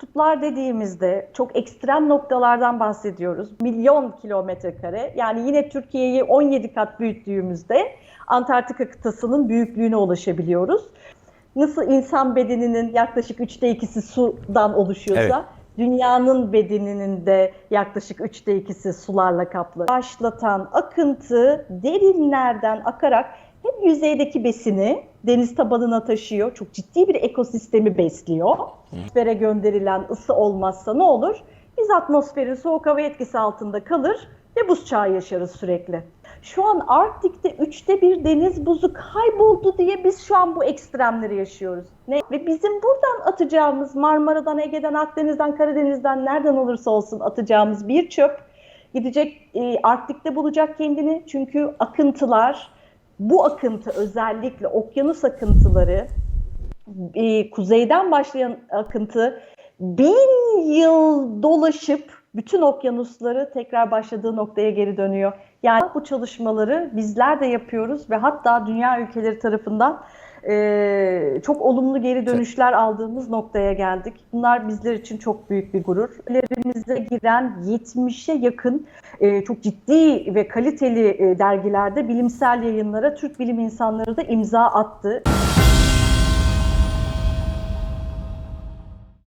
Kutuplar dediğimizde çok ekstrem noktalardan bahsediyoruz. Milyon kilometre kare. Yani yine Türkiye'yi 17 kat büyüttüğümüzde Antarktika kıtasının büyüklüğüne ulaşabiliyoruz. Nasıl insan bedeninin yaklaşık üçte ikisi sudan oluşuyorsa Evet. dünyanın bedeninin de yaklaşık üçte ikisi sularla kaplı. Başlatan akıntı derinlerden akarak hem yüzeydeki besini deniz tabanına taşıyor. Çok ciddi bir ekosistemi besliyor. Atmosfere gönderilen ısı olmazsa ne olur? Biz atmosferin soğuk hava etkisi altında kalır ve buz çağı yaşarız sürekli. Şu an Arktik'te üçte bir deniz buzu kayboldu diye biz şu an bu ekstremleri yaşıyoruz. Ne? Ve bizim buradan atacağımız Marmara'dan, Ege'den, Akdeniz'den, Karadeniz'den nereden olursa olsun atacağımız bir çöp gidecek e, Arktik'te bulacak kendini. Çünkü akıntılar, bu akıntı özellikle okyanus akıntıları, e, kuzeyden başlayan akıntı bin yıl dolaşıp bütün okyanusları tekrar başladığı noktaya geri dönüyor. Yani bu çalışmaları bizler de yapıyoruz ve hatta dünya ülkeleri tarafından e, çok olumlu geri dönüşler aldığımız noktaya geldik. Bunlar bizler için çok büyük bir gurur. Ülkelerimize giren 70'e yakın e, çok ciddi ve kaliteli e, dergilerde bilimsel yayınlara Türk bilim insanları da imza attı.